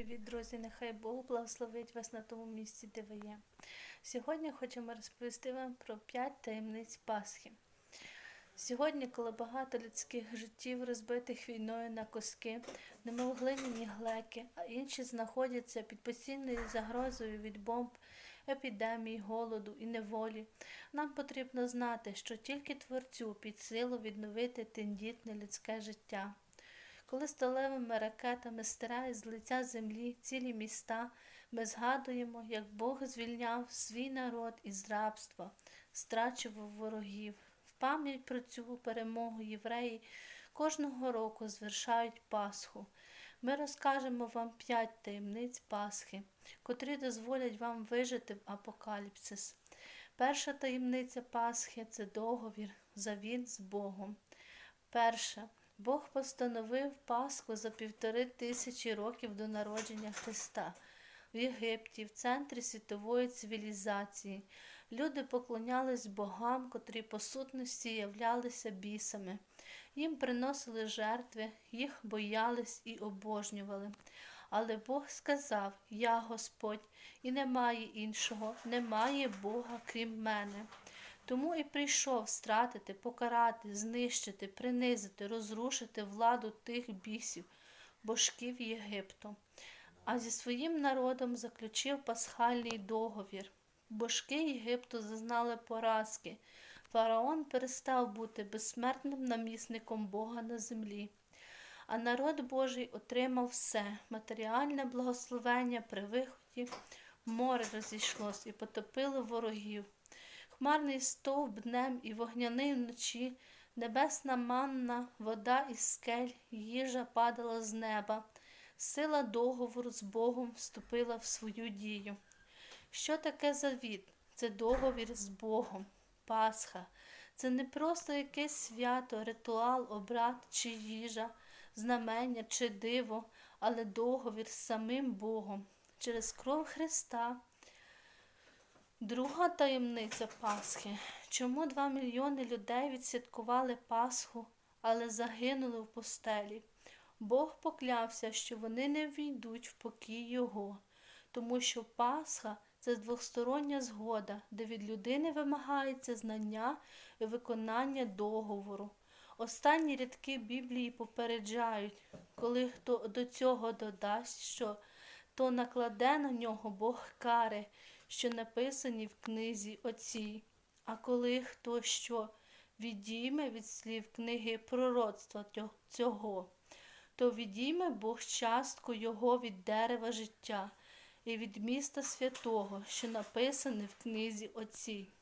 Привіт, друзі! Нехай Бог благословить вас на тому місці, де ви є. Сьогодні хочемо розповісти вам про п'ять таємниць Пасхи. Сьогодні, коли багато людських життів розбитих війною на куски, немов глиняні глеки, а інші знаходяться під постійною загрозою від бомб, епідемій, голоду і неволі, нам потрібно знати, що тільки Творцю під силу відновити тендітне людське життя. Коли сталевими ракетами стирають з лиця землі цілі міста, ми згадуємо, як Бог звільняв свій народ із рабства, страчував ворогів. В пам'ять про цю перемогу євреї кожного року звершають Пасху. Ми розкажемо вам п'ять таємниць Пасхи, котрі дозволять вам вижити в апокаліпсис. Перша таємниця Пасхи це договір, завіт з Богом. Перша. Бог постановив Пасху за півтори тисячі років до народження Христа. В Єгипті, в центрі світової цивілізації, люди поклонялись богам, котрі по сутності являлися бісами. Їм приносили жертви, їх боялись і обожнювали. Але Бог сказав: Я Господь, і немає іншого, немає Бога крім мене. Тому і прийшов стратити, покарати, знищити, принизити, розрушити владу тих бісів, божків Єгипту, а зі своїм народом заключив пасхальний договір. Божки Єгипту зазнали поразки. Фараон перестав бути безсмертним намісником Бога на землі. А народ Божий отримав все матеріальне благословення при виході, море розійшлось і потопило ворогів хмарний стовп днем і вогняний вночі, небесна манна, вода із скель, їжа падала з неба, сила договору з Богом вступила в свою дію. Що таке завіт? Це договір з Богом, Пасха. Це не просто якесь свято, ритуал, обрад чи їжа, знамення чи диво, але договір з самим Богом через кров Христа. Друга таємниця Пасхи. Чому два мільйони людей відсвяткували Пасху, але загинули в пустелі? Бог поклявся, що вони не війдуть в покій Його, тому що Пасха це двостороння згода, де від людини вимагається знання і виконання договору. Останні рядки Біблії попереджають, коли хто до цього додасть, що то накладе на нього Бог кари що написані в книзі оцій. А коли хто що відійме від слів книги пророцтва цього, то відійме Бог частку його від дерева життя і від міста святого, що написане в книзі оцій.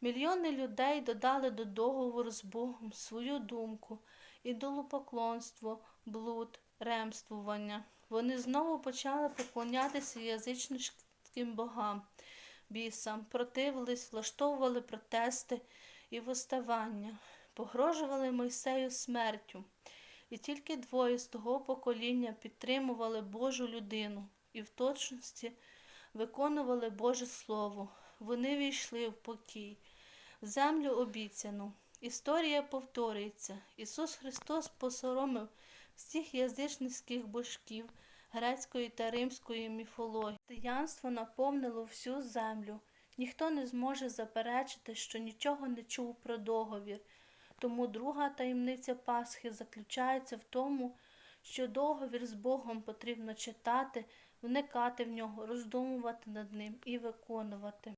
Мільйони людей додали до договору з Богом свою думку, ідолопоклонство, блуд, ремствування. Вони знову почали поклонятися язичницьким язичницьким богам, бісам, противились, влаштовували протести і восставання, погрожували Мойсею смертю. І тільки двоє з того покоління підтримували Божу людину і в точності виконували Боже Слово. Вони війшли в покій, в землю обіцяну. Історія повторюється. Ісус Христос посоромив всіх язичницьких божків грецької та римської міфології. Християнство наповнило всю землю. Ніхто не зможе заперечити, що нічого не чув про договір. Тому друга таємниця Пасхи заключається в тому, що договір з Богом потрібно читати, вникати в нього, роздумувати над ним і виконувати.